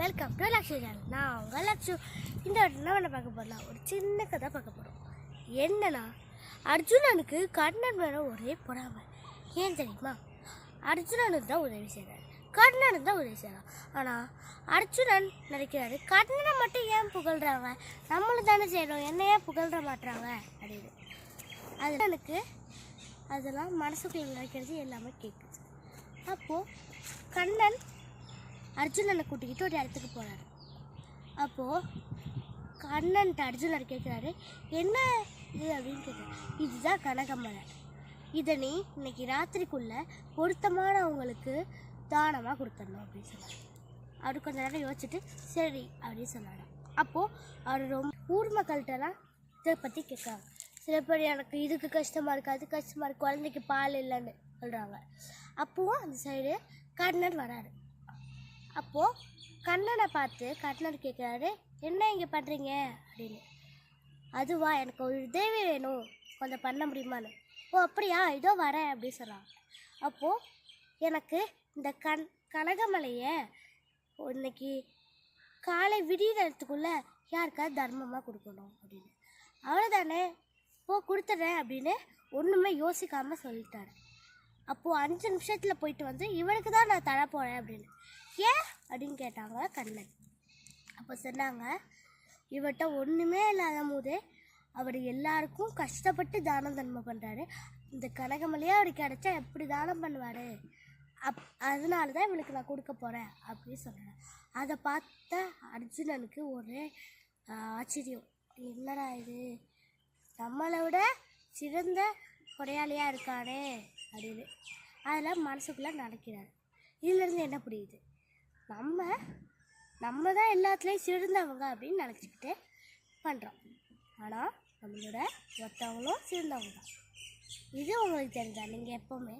Welcome to Lakshu channel நான் உங்க லக்ஷு இந்த வாட்டி என்ன பார்க்க போகலாம் ஒரு சின்ன கதை பார்க்க போகிறோம் என்னன்னா அர்ஜுனனுக்கு கர்ணன் மேலே ஒரே பொறாமை. ஏன் தெரியுமா? அர்ஜுனனுக்கு தான் உதவி செய்கிறார் கர்ணனுக்கு தான் உதவி செய்கிறான் ஆனால் அர்ஜுனன் நினைக்கிறாரு கர்ணனை மட்டும் ஏன் புகழ்கிறாங்க நம்மளும் தானே செய்கிறோம் என்ன ஏன் புகழ்ற மாட்டுறாங்க அப்படின்னு. அது அதெல்லாம் மனசுக்குள்ள நினைக்கிறது எல்லாமே கேட்குது அப்போது கண்ணன் அர்ஜுனனை கூட்டிக்கிட்டு ஒரு இடத்துக்கு போகிறாரு அப்போது கண்ணன்ட்டு அர்ஜுனர் கேட்குறாரு என்ன இது? அப்படின்னு கேட்குறாரு இதுதான் கனகமலர் இதை நீ இன்னைக்கு ராத்திரிக்குள்ளே பொருத்தமானவங்களுக்கு தானமாக கொடுத்துடணும் அப்படின்னு சொன்னார். அவர் கொஞ்ச நேரம் யோசிச்சுட்டு சரி அப்படின்னு சொன்னார். அப்போது அவர் ரொம்ப ஊர் மக்கள்கிட்டலாம் இதை பற்றி கேட்குறாங்க சில பேர் எனக்கு இதுக்கு கஷ்டமாக இருக்குது அது கஷ்டமாக இருக்குது குழந்தைக்கு பால் இல்லைன்னு சொல்கிறாங்க அப்போவும் அந்த சைடு கர்ணன் வராரு. அப்போது கண்ணனை பார்த்து கண்ணன் கேட்குறாரு என்ன இங்கே பண்ணுறீங்க அப்படின்னு. அதுவா எனக்கு ஒரு உதவி வேணும். கொஞ்சம் பண்ண முடியுமான்னு. ஓ அப்படியா? இதோ வரேன் அப்படின்னு சொல்கிறான் அப்போது எனக்கு இந்த கண் கனகமலையை இன்னைக்கு காலை விடியறதுக்குள்ளே யாருக்காவது தர்மமாக கொடுக்கணும் அப்படின்னு. அவ்வளோதானே போ கொடுத்துட்றேன் அப்படின்னு ஒன்றுமே யோசிக்காமல் சொல்லிட்டாரு. அப்போது அஞ்சு நிமிஷத்தில் போயிட்டு வந்து இவனுக்கு தான் நான் தர போகிறேன் அப்படின்னு. ஏன்? அப்படின்னு கேட்டாங்க கண்ணன். அப்போ சொன்னாங்க இவர்கிட்ட ஒன்றுமே இல்லாத போது அவர் எல்லாருக்கும் கஷ்டப்பட்டு தானம் தன்மை பண்ணுறாரு இந்த கனகமலையே அவர் கிடைச்சா எப்படி தானம் பண்ணுவார்? அப் அதனால தான் இவனுக்கு நான் கொடுக்க போகிறேன் அப்படின்னு சொன்னாங்க. அதை பார்த்த அர்ஜுனனுக்கு ஒரே ஆச்சரியம். என்னடா இது? நம்மளை விட சிறந்த கொடையாளியாக இருக்கானே அப்படின்னு. அதெல்லாம் மனசுக்குள்ளே நடக்கிறார். இதுலேருந்து என்ன புரியுது? நம்ம நம்ம தான் எல்லாத்துலேயும் சிறந்தவங்க அப்படின்னு நினச்சிக்கிட்டு பண்ணுறோம் ஆனால் நம்மளோட ஒருத்தவங்களும் சிறந்தவங்க தான். இது உங்களுக்கு தெரிஞ்சா நீங்கள் எப்போவுமே